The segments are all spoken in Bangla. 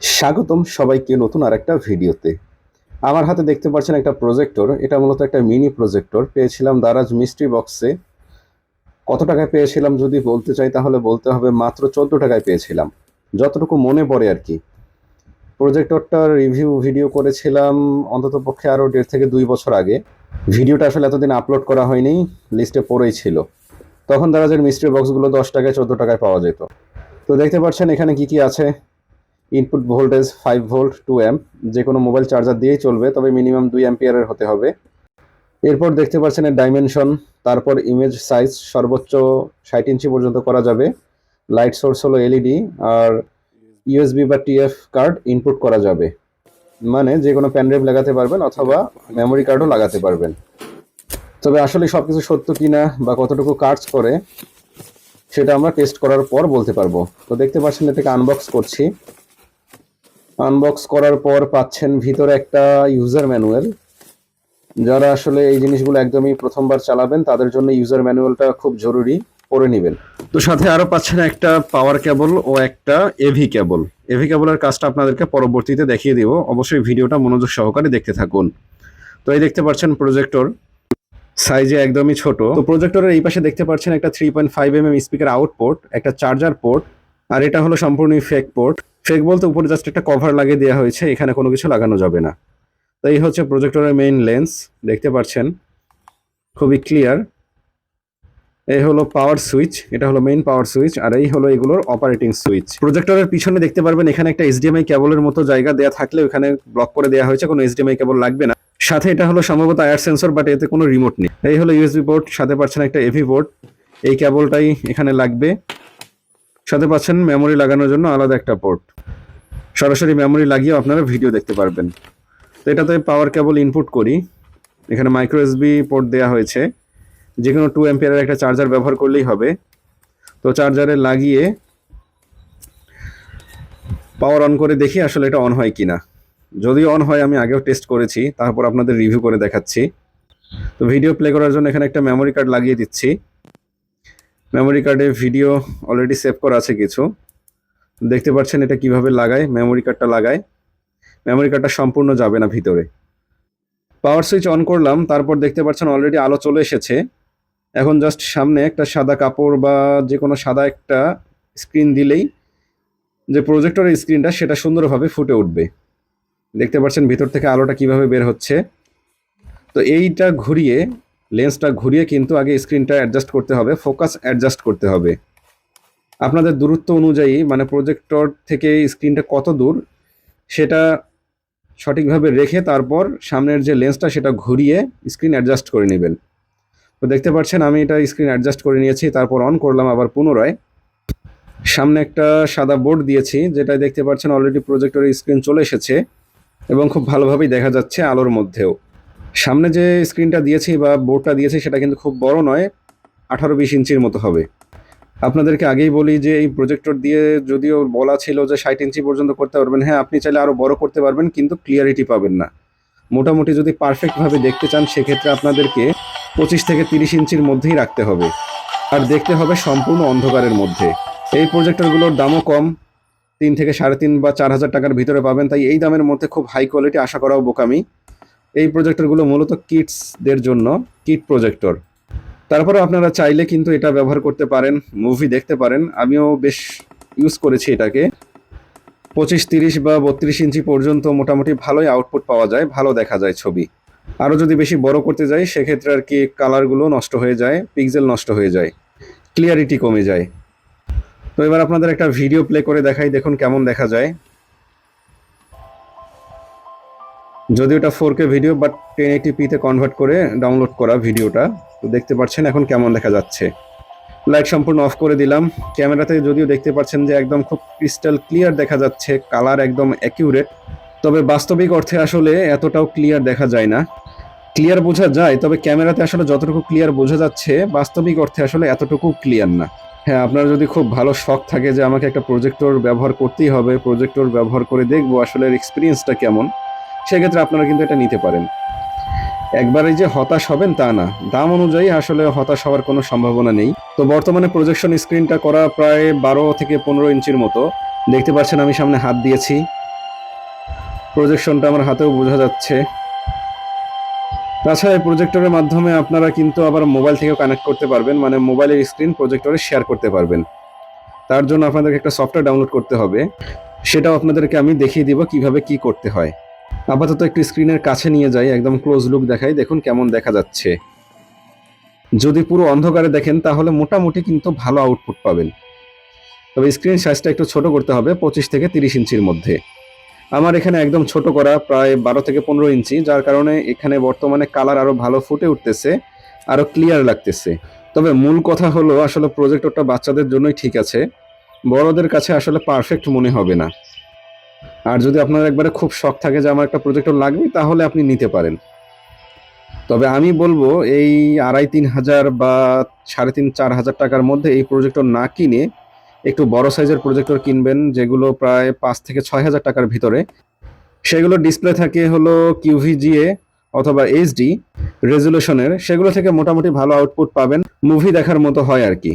স্বাগতম সবাইকে নতুন আর একটা ভিডিওতে। আমার হাতে দেখতে পাচ্ছেন একটা প্রজেক্টর এটা মূলত একটা মিনি প্রজেক্টর পেয়েছিলাম দারাজ মিস্ট্রি বক্সে কত টাকায় পেয়েছিলাম যদি বলতে চাই, তাহলে বলতে হবে মাত্র চোদ্দ টাকায় পেয়েছিলাম। যতটুকু মনে পড়ে আর কি। প্রজেক্টরটার রিভিউ ভিডিও করেছিলাম অন্তত পক্ষে আরও দেড় থেকে দুই বছর আগে। ভিডিওটা আসলে এতদিন আপলোড করা হয়নি লিস্টে পড়েই ছিল। তখন দারাজের মিস্ট্রি বক্সগুলো দশ টাকায়, চোদ্দ টাকায় পাওয়া যেত। তো দেখতে পাচ্ছেন এখানে কি কি আছে? Input voltage five volt two amp যে কোনো মোবাইল চার্জার দিয়েই চলবে, তবে মিনিমাম দুই অ্যাম্পিয়ারের হতে হবে। এরপর দেখতে পাচ্ছেন এর ডাইমেনশন তারপর ইমেজ সাইজ সর্বোচ্চ ষাট ইঞ্চি পর্যন্ত করা যাবে। লাইট সোর্স হলো এলইডি আর ইউএসবি বা টিএফ কার্ড ইনপুট করা যাবে। মানে যে কোনো প্যানড্রাইভ লাগাতে পারবেন অথবা মেমোরি কার্ডও লাগাতে পারবেন। তবে আসলে সব কিছু সত্য কিনা বা কতটুকু কাজ করে, সেটা আমরা টেস্ট করার পর বলতে পারব। তো দেখতে পাচ্ছেন এটাকে আনবক্স করছি। আনবক্স করার পর পাচ্ছেন ভিতরে একটা ইউজার ম্যানুয়াল যারা আসলে এই জিনিসগুলো একদমই প্রথমবার চালাবেন, তাদের জন্য ইউজার ম্যানুয়ালটা খুব জরুরি পড়ে নেবেন। তো সাথে আরও পাচ্ছেন একটা পাওয়ার কেবল ও একটা এভি কেবল এভি কেবলের কাজটা আপনাদেরকে পরবর্তীতে দেখিয়ে দিব। অবশ্যই ভিডিওটা মনোযোগ সহকারে দেখতে থাকুন। তো এই দেখতে পাচ্ছেন প্রজেক্টর সাইজে একদমই ছোট। তো প্রজেক্টরের এই পাশে দেখতে পাচ্ছেন একটা three point five M M speaker outport একটা চার্জার পোর্ট আর এটা হলো সম্পূর্ণই ফেক পোর্ট ফেক বলতে উপরে জাস্ট একটা কভার লাগিয়ে দেওয়া হয়েছে, এখানে কোনো কিছু লাগানো যাবে না। তো এই হচ্ছে প্রজেক্টরের মেইন লেন্স দেখতে পাচ্ছেন? খুবই ক্লিয়ার এই হলো পাওয়ার সুইচ এটা হলো মেইন পাওয়ার সুইচ আর এই হলো এগুলোর অপারেটিং সুইচ প্রজেক্টরের পিছনে দেখতে পারবেন, এখানে একটা এইচডিএমআই কেবলের মতো জায়গা দেওয়া থাকলে ওখানে ব্লক করে দেওয়া হয়েছে, কোনো এইচডিএমআই কেবল লাগবে না। সাথে এটা হলো সম্ভবত আয়ার সেন্সর বাট এতে কোনো রিমোট নেই। এই হলো ইউএসবি পোর্ট সাথে পাচ্ছেন একটা এভি পোর্ট এই কেবলটাই এখানে লাগবে। সাথে পাচ্ছেন মেমোরি লাগানোর জন্য আলাদা একটা পোর্ট সরাসরি মেমোরি লাগিয়ে আপনারা ভিডিও দেখতে পারবেন। তো এটাতে পাওয়ার কেবল ইনপুট করি। এখানে মাইক্রো এসবি পোর্ট দেওয়া হয়েছে। যে কোনো টু অ্যাম্পিয়ারের একটা চার্জার ব্যবহার করলেই হবে। তো চার্জারে লাগিয়ে পাওয়ার অন করে দেখি আসলে এটা অন হয় কিনা। যদি অন হয়, আমি আগেও টেস্ট করেছি। তারপর আপনাদের রিভিউ করে দেখাচ্ছি। তো ভিডিও প্লে করার জন্য এখানে একটা মেমোরি কার্ড লাগিয়ে দিচ্ছি। মেমোরি কার্ডে ভিডিও অলরেডি সেভ করা আছে কিছু। দেখতে পাচ্ছেন এটা কীভাবে লাগায় মেমোরি কার্ডটা লাগায়। মেমোরি কার্ডটা সম্পূর্ণ যাবে না ভিতরে। পাওয়ার সুইচ অন করলাম, তারপর দেখতে পাচ্ছেন অলরেডি আলো চলে এসেছে। এখন জাস্ট সামনে একটা সাদা কাপড় বা যে কোনো সাদা একটা স্ক্রিন দিলেই যে প্রজেক্টরের স্ক্রিনটা সেটা সুন্দরভাবে ফুটে উঠবে। দেখতে পাচ্ছেন ভিতর থেকে আলোটা কীভাবে বের হচ্ছে। তো এইটা ঘুরিয়ে লেন্সটা ঘুরিয়ে কিন্তু আগে স্ক্রিনটা অ্যাডজাস্ট করতে হবে ফোকাস অ্যাডজাস্ট করতে হবে। আপনাদের দূরত্ব অনুযায়ী মানে প্রজেক্টর থেকে স্ক্রিনটা কত দূর, সেটা সঠিকভাবে রেখে তারপর সামনের যে লেন্সটা, সেটা ঘুরিয়ে স্ক্রিন অ্যাডজাস্ট করে নেবেন। তো দেখতে পাচ্ছেন, আমি এটা স্ক্রিন অ্যাডজাস্ট করে নিয়েছি, তারপর অন করলাম আবার পুনরায়। সামনে একটা সাদা বোর্ড দিয়েছি যেটা দেখতে পাচ্ছেন অলরেডি প্রজেক্টরের স্ক্রিন চলে এসেছে এবং খুব ভালোভাবেই দেখা যাচ্ছে আলোর মধ্যেও। সামনে যে স্ক্রিনটা দিয়েছি বা বোর্ডটা দিয়েছি, সেটা কিন্তু খুব বড় নয়, আঠারো বিশ ইঞ্চির মতো হবে। আপনাদেরকে আগেই বলি যে এই প্রজেক্টর দিয়ে যদিও বলা ছিল যে ষাট ইঞ্চি পর্যন্ত করতে পারবেন হ্যাঁ আপনি চাইলে আরও বড় করতে পারবেন, কিন্তু ক্লিয়ারিটি পাবেন না। মোটামুটি যদি পারফেক্টভাবে দেখতে চান, সেক্ষেত্রে আপনাদেরকে পঁচিশ থেকে তিরিশ ইঞ্চির মধ্যেই রাখতে হবে। আর দেখতে হবে সম্পূর্ণ অন্ধকারের মধ্যে। এই প্রজেক্টরগুলোর দামও কম, তিন থেকে সাড়ে তিন বা চার হাজার টাকার ভিতরে পাবেন, তাই এই দামের মধ্যে খুব হাই কোয়ালিটি আশা করাও বোকামি। এই প্রজেক্টরগুলো মূলত কিটসদের জন্য কিট প্রজেক্টর তারপরে আপনারা চাইলে কিন্তু এটা ব্যবহার করতে পারেন মুভি দেখতে পারেন। আমিও বেশ ইউজ করেছি এটাকে। পঁচিশ, তিরিশ বা বত্রিশ ইঞ্চি পর্যন্ত মোটামুটি ভালোই আউটপুট পাওয়া যায়, ভালো দেখা যায় ছবি। আরও যদি বেশি বড় করতে যাই, সেক্ষেত্রে আর কি কালারগুলো নষ্ট হয়ে যায় পিক্সেল নষ্ট হয়ে যায় ক্লিয়ারিটি কমে যায়। তো এবার আপনাদের একটা ভিডিও প্লে করে দেখাই, দেখুন কেমন দেখা যায়। যদি ওটা four K video but ten eighty পিতে কনভার্ট করে ডাউনলোড করা ভিডিওটা তো দেখতে পাচ্ছেন এখন কেমন দেখা যাচ্ছে। লাইট সম্পূর্ণ অফ করে দিলাম। ক্যামেরাতে যদিও দেখতে পাচ্ছেন যে একদম খুব ক্রিস্টাল ক্লিয়ার দেখা যাচ্ছে কালার একদম অ্যাকিউরেট তবে বাস্তবিক অর্থে আসলে এতটাও ক্লিয়ার দেখা যায় না। ক্লিয়ার বোঝা যায়, তবে ক্যামেরাতে আসলে যতটুকু ক্লিয়ার বোঝা যাচ্ছে, বাস্তবিক অর্থে আসলে এতটুকু ক্লিয়ার না। হ্যাঁ আপনার যদি খুব ভালো শখ থাকে যে আমাকে একটা প্রজেক্টর ব্যবহার করতেই হবে প্রজেক্টর ব্যবহার করে দেখব আসলে এক্সপিরিয়েন্সটা কেমন। সেক্ষেত্রে আপনারা কিন্তু এটা নিতে পারেন। একবারে যে হতাশ হবেন তা না। দাম অনুযায়ী আসলে হতাশ হওয়ার কোনো সম্ভাবনা নেই। তো বর্তমানে প্রজেকশন স্ক্রিনটা করা প্রায় বারো থেকে পনেরো ইঞ্চির মতো। দেখতে পাচ্ছেন আমি সামনে হাত দিয়েছি। প্রজেকশনটা আমার হাতেও বোঝা যাচ্ছে। তাছাড়া এই প্রজেক্টরের মাধ্যমে আপনারা কিন্তু আবার মোবাইল থেকেও কানেক্ট করতে পারবেন। মানে মোবাইলের স্ক্রিন প্রজেক্টরে শেয়ার করতে পারবেন। তার জন্য আপনাদেরকে একটা সফটওয়্যার ডাউনলোড করতে হবে। সেটাও আপনাদেরকে আমি দেখিয়ে দিব কীভাবে কি করতে হয়। আপাতত একটু স্ক্রিনের কাছে নিয়ে যাই, একদম ক্লোজ লুক দেখাই, দেখুন কেমন দেখা যাচ্ছে। যদি পুরো অন্ধকারে দেখেন, তাহলে মোটামুটি কিন্তু ভালো আউটপুট পাবেন। তবে স্ক্রিন সাইজটা একটু ছোট করতে হবে, পঁচিশ থেকে তিরিশ ইঞ্চির মধ্যে। আমার এখানে একদম ছোট করা, প্রায় বারো থেকে পনেরো ইঞ্চি, যার কারণে এখানে বর্তমানে কালার আরও ভালো ফুটে উঠতেছে, আরও ক্লিয়ার লাগতেছে। তবে মূল কথা হলো, আসলে প্রজেক্টরটা বাচ্চাদের জন্যই ঠিক আছে, বড়দের কাছে আসলে পারফেক্ট মনে হবে না। আর যদি আপনার একবারে খুব শখ থাকে যে আমার একটা প্রজেক্টর লাগবে, তাহলে আপনি নিতে পারেন। তবে আমি বলব, এই আড়াই তিন হাজার বা সাড়ে তিন চার হাজার টাকার মধ্যে এই প্রজেক্টর না কিনে একটু বড় সাইজের প্রজেক্টর কিনবেন, যেগুলো প্রায় পাঁচ থেকে ছয় হাজার টাকার ভিতরে। সেগুলো ডিসপ্লে থাকে হলো কিউভিজিএ অথবা এইচডি রেজুলেশনের সেগুলো থেকে মোটামুটি ভালো আউটপুট পাবেন। মুভি দেখার মতো হয় আর কি।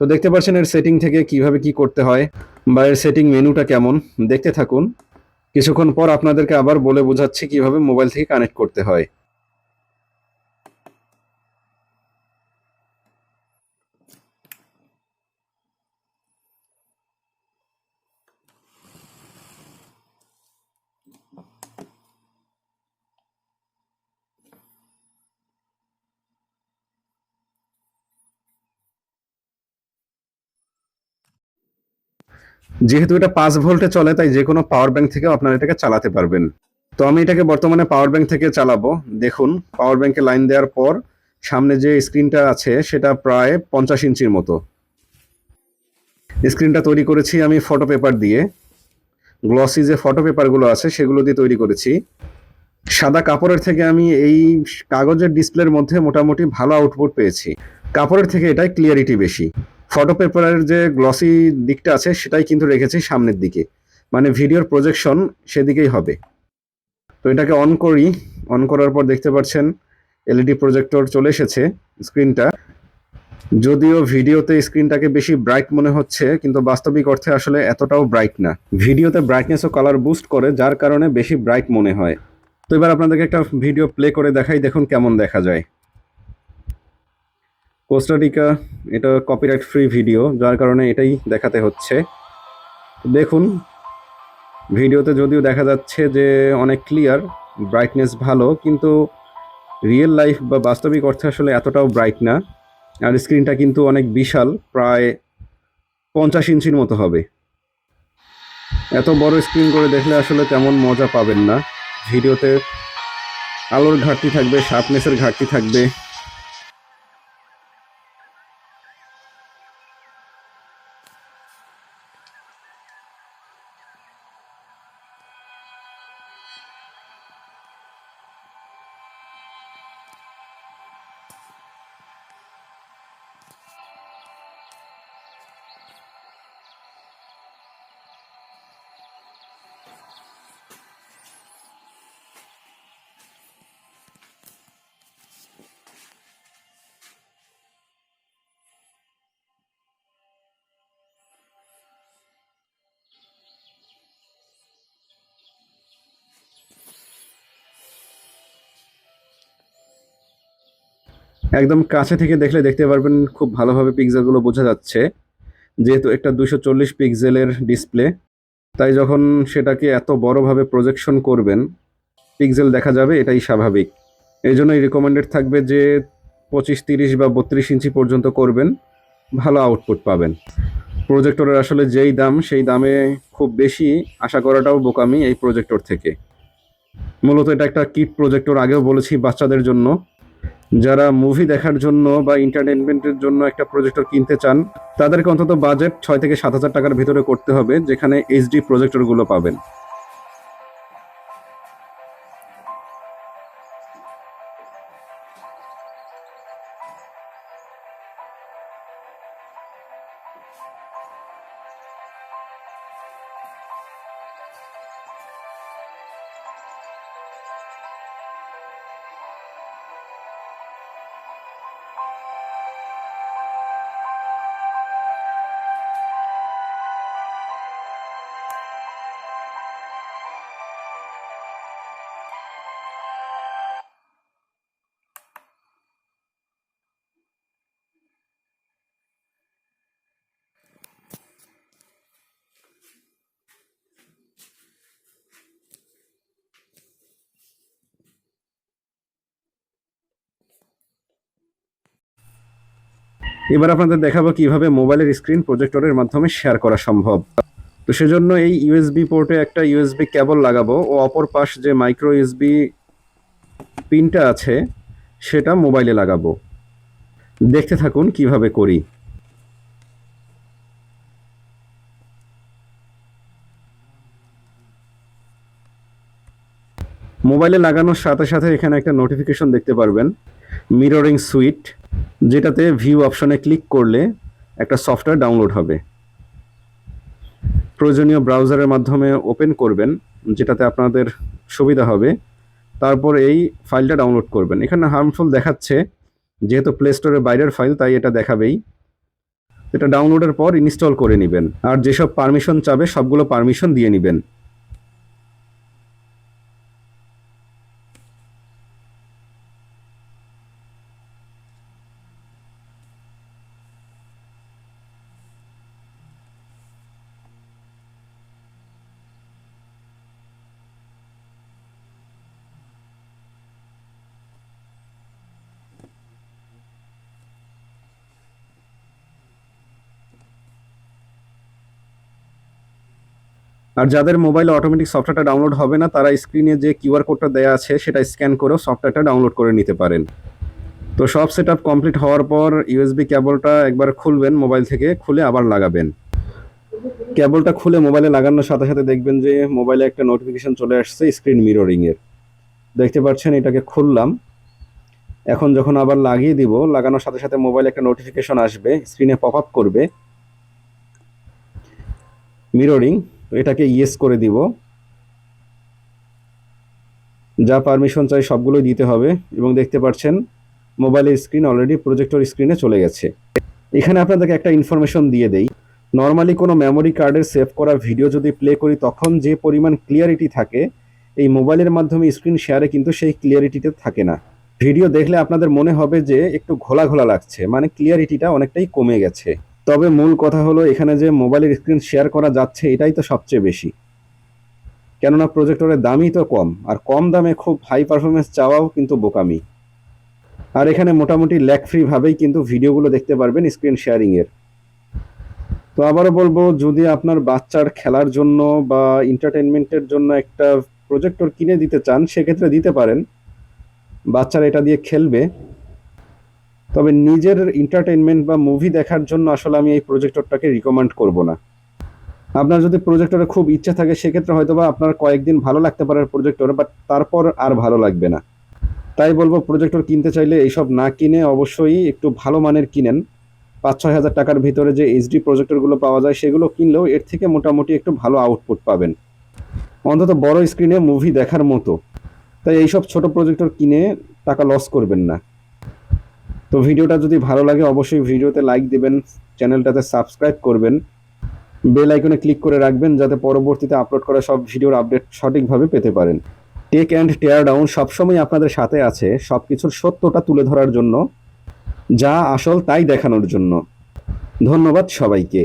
তো দেখতে পাচ্ছেন এর সেটিং থেকে কীভাবে কি করতে হয় বা এর সেটিং মেনুটা কেমন? দেখতে থাকুন। কিছুক্ষণ পর আপনাদেরকে আবার বলে বোঝাচ্ছি কীভাবে মোবাইল থেকে কানেক্ট করতে হয়। যেহেতু এটা পাঁচ ভোল্টে চলে, তাই যে কোনো পাওয়ার ব্যাংক থেকে আপনারা এটাকে চালাতে পারবেন। তো আমি এটাকে বর্তমানে পাওয়ার ব্যাংক থেকে চালাবো। দেখুন পাওয়ার ব্যাংকে লাইন দেওয়ার পর সামনে যে স্ক্রিনটা আছে, সেটা প্রায় পঞ্চাশ ইঞ্চির মতো। স্ক্রিনটা তৈরি করেছি আমি ফটো পেপার দিয়ে। গ্লসি যে ফটো পেপারগুলো আছে, সেগুলো দিয়ে তৈরি করেছি। সাদা কাপড়ের থেকে আমি এই কাগজের ডিসপ্লের মধ্যে মোটামুটি ভালো আউটপুট পেয়েছি। কাপড়ের থেকে এটাই ক্লিয়ারিটি বেশি। ফটো পেপারের যে গ্লসি দিকটা আছে, সেটাই কিন্তু রেখেছি সামনের দিকে। মানে ভিডিওর প্রজেকশন সেদিকেই হবে। তো এটাকে অন করি। অন করার পর দেখতে পাচ্ছেন এলইডি প্রজেক্টর চলে এসেছে স্ক্রিনটা যদিও ভিডিওতে স্ক্রিনটাকে বেশি ব্রাইট মনে হচ্ছে, কিন্তু বাস্তবিক অর্থে আসলে এতটাও ব্রাইট না। ভিডিওতে ব্রাইটনেস ও কালার বুস্ট করে, যার কারণে বেশি ব্রাইট মনে হয়। তো এবার আপনাদেরকে একটা ভিডিও প্লে করে দেখাই, দেখুন কেমন দেখা যায়। কোস্টারিকা এটা কপিরাইট ফ্রি ভিডিও যার কারণে এটাই দেখাতে হচ্ছে। দেখুন, ভিডিওতে যদিও দেখা যাচ্ছে যে অনেক ক্লিয়ার ব্রাইটনেস ভালো, কিন্তু রিয়েল লাইফ বা বাস্তবিক অর্থে আসলে এতটাও ব্রাইট না। আর স্ক্রিনটা কিন্তু অনেক বিশাল, প্রায় পঞ্চাশ ইঞ্চির মতো হবে। এত বড় স্ক্রিন করে দেখলে আসলে তেমন মজা পাবেন না। ভিডিওতে আলোর ঘাটতি থাকবে শার্পনেসের ঘাটতি থাকবে। একদম কাছে থেকে দেখলে দেখতে পারবেন খুব ভালোভাবে পিক্সেলগুলো বোঝা যাচ্ছে। যেহেতু একটা দুশো চল্লিশ পিক্সেলের ডিসপ্লে তাই যখন সেটাকে এত বড়ভাবে প্রজেকশন করবেন পিক্সেল দেখা যাবে, এটাই স্বাভাবিক। এই জন্যই রিকমেন্ডেড থাকবে যে পঁচিশ, তিরিশ বা বত্রিশ ইঞ্চি পর্যন্ত করবেন, ভালো আউটপুট পাবেন। প্রজেক্টরের আসলে যেই দাম, সেই দামে খুব বেশি আশা করাটাও বোকামি এই প্রজেক্টর থেকে। মূলত এটা একটা কিট প্রজেক্টর আগেও বলেছি বাচ্চাদের জন্য। যারা মুভি দেখার জন্য বা এন্টারটেনমেন্টের জন্য একটা প্রজেক্টর কিনতে চান, তাদেরকে অন্তত বাজেট ছয় থেকে সাত হাজার টাকার ভিতরে করতে হবে, যেখানে এইচডি প্রজেক্টরগুলো পাবেন। এবার আপনাদের দেখাবো কীভাবে মোবাইলের স্ক্রিন প্রজেক্টরের মাধ্যমে শেয়ার করা সম্ভব। তো সেজন্য এই ইউএসবি পোর্টে একটা ইউএসবি কেবল লাগাবো। ও অপর পাশ যে মাইক্রো ইউএসবি পিনটা আছে, সেটা মোবাইলে লাগাবো। দেখতে থাকুন কীভাবে করি। মোবাইলে লাগানোর সাথে সাথে এখানে একটা নোটিফিকেশন দেখতে পারবেন। Mirroring suite. যেটাতে ভিউ অপশনে ক্লিক করলে একটা সফটওয়্যার ডাউনলোড হবে। প্রয়োজনীয় ব্রাউজারের মাধ্যমে ওপেন করবেন, যেটাতে আপনাদের সুবিধা হবে। তারপর এই ফাইলটা ডাউনলোড করবেন। এখানে হার্মফুল দেখাচ্ছে, যেহেতু প্লে স্টোরের বাইরের ফাইল তাই এটা দেখাবেই। এটা ডাউনলোডের পর ইনস্টল করে নেবেন। আর যেসব পারমিশন চাবে, সবগুলো পারমিশন দিয়ে নেবেন। আর যাদের মোবাইলে অটোমেটিক সফটওয়্যারটা ডাউনলোড হবে না, তারা স্ক্রিনে যে কিউআর কোডটা দেওয়া আছে, সেটা স্ক্যান করেও সফটওয়্যারটা ডাউনলোড করে নিতে পারেন। তো সব সেট আপ কমপ্লিট হওয়ার পর ইউএসবি কেবলটা একবার খুলবেন মোবাইল থেকে, খুলে আবার লাগাবেন। কেবলটা খুলে মোবাইলে লাগানোর সাথে সাথে দেখবেন যে মোবাইলে একটা নোটিফিকেশন চলে আসছে স্ক্রিন মিররিং এর। দেখতে পাচ্ছেন এটাকে খুললাম। এখন যখন আবার লাগিয়ে দিব, লাগানোর সাথে সাথে মোবাইলে একটা নোটিফিকেশন আসবে স্ক্রিনে পপ আপ করবে। মিররিং তো এটাকে ইয়েস করে দিব। যা পারমিশন চাই সবগুলোই দিতে হবে এবং দেখতে পাচ্ছেন মোবাইলের স্ক্রিন অলরেডি প্রজেক্টর স্ক্রিনে চলে গেছে। এখানে আপনাদেরকে একটা ইনফরমেশন দিয়ে দেই। নর্মালি কোনো মেমোরি কার্ডের সেভ করা ভিডিও যদি প্লে করি, তখন যে পরিমাণ ক্লিয়ারিটি থাকে, এই মোবাইলের মাধ্যমে স্ক্রিন শেয়ারে কিন্তু সেই ক্লিয়ারিটিতে থাকে না। ভিডিও দেখলে আপনাদের মনে হবে যে একটু ঘোলা ঘোলা লাগছে মানে ক্লিয়ারিটিটা অনেকটাই কমে গেছে। তবে মূল কথা হলো, এখানে যে মোবাইলের স্ক্রিন শেয়ার করা যাচ্ছে, এটাই তো সবচেয়ে বেশি। কেননা প্রজেক্টরের দামই তো কম, আর কম দামে খুব হাই পারফরমেন্স চাওয়াও কিন্তু বোকামি। আর এখানে মোটামুটি ল্যাক ফ্রি ভাবেই কিন্তু ভিডিওগুলো দেখতে পারবেন স্ক্রিন শেয়ারিং এর। তো আবারও বলব, যদি আপনার বাচ্চার খেলার জন্য বা এন্টারটেনমেন্টের জন্য একটা প্রজেক্টর কিনে দিতে চান, সেক্ষেত্রে দিতে পারেন। বাচ্চারা এটা দিয়ে খেলবে। তবে নিজের এন্টারটেনমেন্ট বা মুভি দেখার জন্য আসলে আমি এই প্রজেক্টরটাকে রিকমেন্ড করব না। আপনার যদি প্রজেক্টরে খুব ইচ্ছা থাকে, সেক্ষেত্রে হয়তো বা আপনার কয়েকদিন ভালো লাগতে পারে প্রজেক্টরে বাট তারপর আর ভালো লাগবে না। তাই বলব প্রজেক্টর কিনতে চাইলে এইসব না কিনে অবশ্যই একটু ভালো মানের কিনেন। পাঁচ ছয় হাজার টাকার ভিতরে যে এইচডি প্রজেক্টরগুলো পাওয়া যায়, সেগুলো কিনলেও এর থেকে মোটামুটি একটু ভালো আউটপুট পাবেন। অন্তত বড় স্ক্রিনে মুভি দেখার মতো। তাই এইসব ছোট প্রজেক্টর কিনে টাকা লস করবেন না। তো ভিডিওটা যদি ভালো লাগে, অবশ্যই ভিডিওতে লাইক দেবেন চ্যানেলটাতে সাবস্ক্রাইব করবেন বেল আইকনে ক্লিক করে রাখবেন, যাতে পরবর্তীতে আপলোড করা সব ভিডিওর আপডেট সঠিকভাবে পেতে পারেন। টেক অ্যান্ড টেয়ার ডাউন সবসময় আপনাদের সাথে আছে সব কিছুর সত্যটা তুলে ধরার জন্য, যা আসল তাই দেখানোর জন্য। ধন্যবাদ সবাইকে।